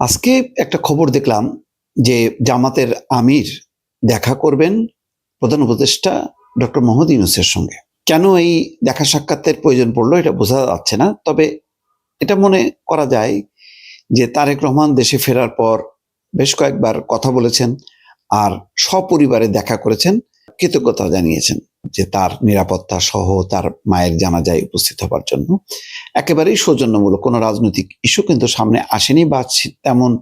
আজকে একটা খবর দেখলাম যে জামাতের আমির দেখা করবেন প্রধান উপদেষ্টা ডক্টর মোহাম্মদ ইউনুসের সঙ্গে। কেন এই দেখা সাক্ষাতের প্রয়োজন পড়ল এটা বোঝা যাচ্ছে না, তবে এটা মনে করা যায় যে তারেক রহমান দেশে ফেরার পর বেশ কয়েকবার কথা বলেছেন আর সপরিবারে দেখা করেছেন, কৃতজ্ঞতা জানিয়েছেন। যে তার নিরাপত্তা সহ তার মায়ের জানাজায় উপস্থিত হবার জন্য। একেবারেই সৌজন্যমূলক, কোনো রাজনৈতিক ইস্যু কিন্তু সামনে আসেনি বা তেমন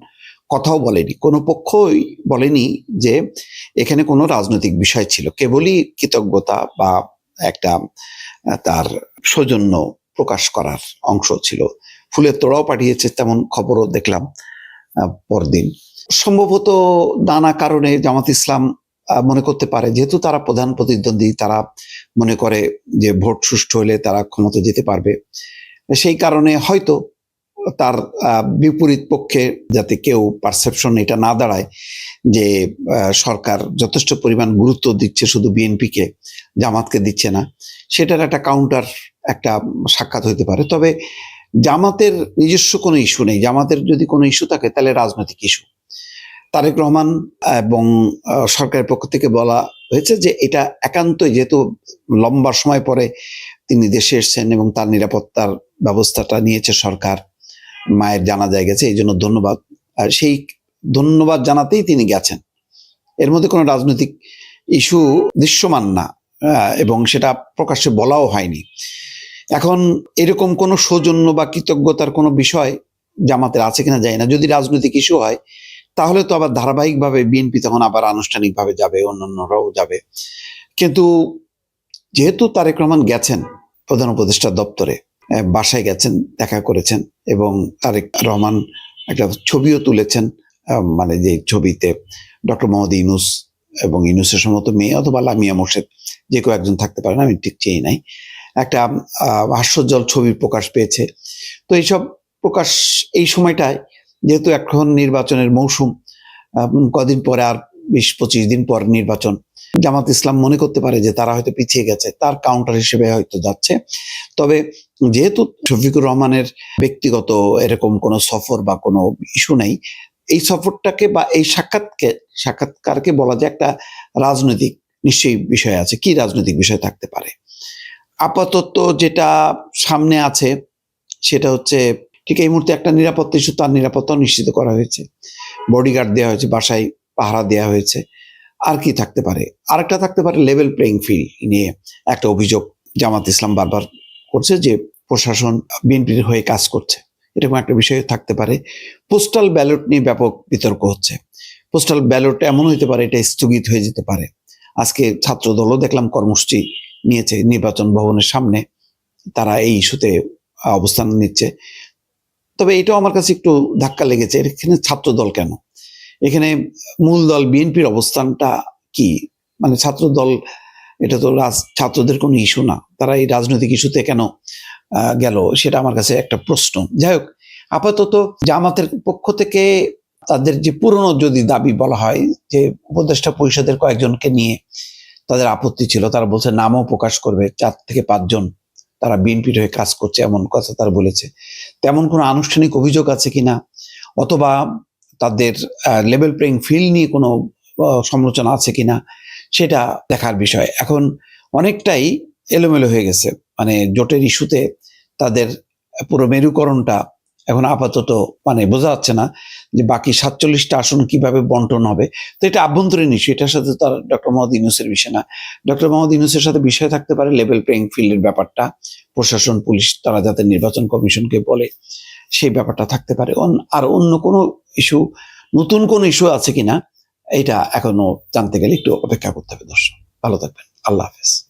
কথাও বলেনি। কোনো পক্ষই বলেনি যে এখানে কোনো রাজনৈতিক বিষয় ছিল। কেবলই কৃতজ্ঞতা বা একটা তার সৌজন্য প্রকাশ করার অংশ ছিল। ফুলের তোড়াও পাঠিয়েছে তেমন খবরও দেখলাম পরদিন। সম্ভবত নানা কারণে জামাত ইসলাম মনে করতে পারে। যেহেতু তারা প্রধান প্রতিদ্বন্দ্বী, তারা মনে করে যে ভোট সুষ্ঠু হলে তারা ক্ষমতা যেতে পারবে। সেই কারণে হয়তো তার বিপরীত পক্ষে যাতে কেউ পারসেপশন এটা না দাঁড়ায় যে সরকার যথেষ্ট পরিমাণ গুরুত্ব দিচ্ছে শুধু বিএনপিকে, জামাতকে দিচ্ছে না, সেটার একটা কাউন্টার একটা সাক্ষাৎ হইতে পারে। তবে জামাতের নিজস্ব কোনো ইস্যু নেই। জামাতের যদি কোনো ইস্যু থাকে, তাহলে রাজনৈতিক ইস্যু তারেক রহমান এবং সরকারের পক্ষ থেকে বলা হয়েছে যে এটা একান্তই যেহেতু লম্বা সময় পরে তিনি দেশে এসেছেন এবং তার নিরাপত্তার ব্যবস্থাটা নিয়েছে সরকার, মায়ের জানা যায় গেছে, এই জন্য ধন্যবাদ। আর সেই ধন্যবাদ জানাতেই তিনি গেছেন। এর মধ্যে কোনো রাজনৈতিক ইস্যু দৃশ্যমান না এবং সেটা প্রকাশ্যে বলাও হয়নি। এখন এরকম কোনো সৌজন্য বা কৃতজ্ঞতার কোনো বিষয় জামাতের আছে কিনা যায় না। যদি রাজনৈতিক ইস্যু হয় তাহলে তো আবার ধারাবাহিকভাবে বিএনপি তখন আবার আনুষ্ঠানিকভাবে যাবে, অন্যান্যরাও যাবে। কিন্তু যেহেতু তারেক রহমান গেছেন প্রধান উপদেষ্টা দপ্তরে বাসায় গেছেন, দেখা করেছেন এবং তারেক রহমান একটা ছবিও তুলেছেন মানে যে ছবিতে ডক্টর মোহাম্মদ ইনুস এবং ইউনুসের সমত মেয়ে অথবা লামিয়া মোর্শেদ, যে কেউ একজন থাকতে পারেন আমি ঠিক চেয়ে নাই। একটা হাস্যজ্জ্বল ছবি প্রকাশ পেয়েছে। তো এইসব প্রকাশ এই সময়টায় যেহেতু এখন নির্বাচনের মৌসুম কদিন পরে আর বিশ পঁচিশ দিন পর নির্বাচন। জামাত ইসলাম মনে করতে পারে যে তারা হয়তো পিছিয়ে গেছে, তার কাউন্টার হিসেবে হয়তো যাচ্ছে। তবে যেহেতু শফিকুর রহমানের ব্যক্তিগত এরকম কোনো সফর বা কোনো ইস্যু নেই, এই সফরটাকে বা এই সাক্ষাৎকে, সাক্ষাৎকারকে বলা যায় একটা রাজনৈতিক নিশ্চয়ই বিষয় আছে। কি রাজনৈতিক বিষয় থাকতে পারে? আপাতত যেটা সামনে আছে, সেটা হচ্ছে ঠিক এই মুহূর্তে একটা নিরাপত্তা ইস্যু তার নিরাপত্তা নিশ্চিত করা হয়েছে। বডিগার্ড দেওয়া হয়েছে, বাসায় পাহারা দেওয়া হয়েছে। আর কি থাকতে পারে? আরেকটা থাকতে পারে লেভেল প্লেইং ফিল্ড নিয়ে একটা অভিযোগ জামাত ইসলাম বারবার করছে যে প্রশাসন বিএনপির হয়ে কাজ করছে। এরকম একটা বিষয় থাকতে পারে। পোস্টাল ব্যালট নিয়ে ব্যাপক বিতর্ক হচ্ছে। পোস্টাল ব্যালট এমন হইতে পারে, এটা স্থগিত হয়ে যেতে পারে। আজকে ছাত্র দলও দেখলাম কর্মসূচি নিয়েছে, নির্বাচন ভবনের সামনে। তারা এই ইস্যুতে অবস্থান নিচ্ছে। তবে এটাও আমার কাছে একটু ধাক্কা লেগেছে। এখানে ছাত্র দল কেন? এখানে মূল দল বিএনপির অবস্থানটা কি? মানে ছাত্র দল এটা তো রাজ, ছাত্রদের কোনো ইস্যু না। তারা এই রাজনৈতিক ইস্যুতে কেন গেল, সেটা আমার কাছে একটা প্রশ্ন। যাই হোক, আপাতত জামাতের পক্ষ থেকে তাদের যে পুরনো যদি দাবি বলা হয়, যে উপদেষ্টা পরিষদের কয়েকজনকে নিয়ে তাদের আপত্তি ছিল, তারা বলছে নামও প্রকাশ করবে চার থেকে পাঁচজন। তারা বিএনপির হয়ে কাজ করছে, এমন কথা তার বলেছে। তেমন কোনো আনুষ্ঠানিক অভিযোগ আছে কি না অথবা তাদের লেভেল প্লেইং ফিল্ড নিয়ে কোনো সমালোচনা আছে কি না সেটা দেখার বিষয়। এখন অনেকটাই এলোমেলো হয়ে গেছে। মানে জোটের ইস্যুতে তাদের পুরো মেরুকরণটা এখন আপাতত মানে বোঝা যাচ্ছে না যে বাকি সাতচল্লিশটা আসন কীভাবে বন্টন হবে। তো এটা আভ্যন্তরীণ ইস্যু এটার সাথে তার ডক্টর মোহাম্মদ ইউনুসের বিষয় না। ডক্টর মোহাম্মদ ইউনুসের সাথে বিষয় থাকতে পারে লেভেল প্লেইং ফিল্ডের ব্যাপারটা। প্রশাসন, পুলিশ, তারা যাতে নির্বাচন কমিশনকে বলে সেই ব্যাপারটা থাকতে পারে। আর অন্য কোনো ইস্যু নতুন কোনো ইস্যু আছে কিনা, এটা এখনও জানতে গেলে একটু অপেক্ষা করতে হবে দর্শক। ভালো থাকবেন। আল্লাহ হাফেজ।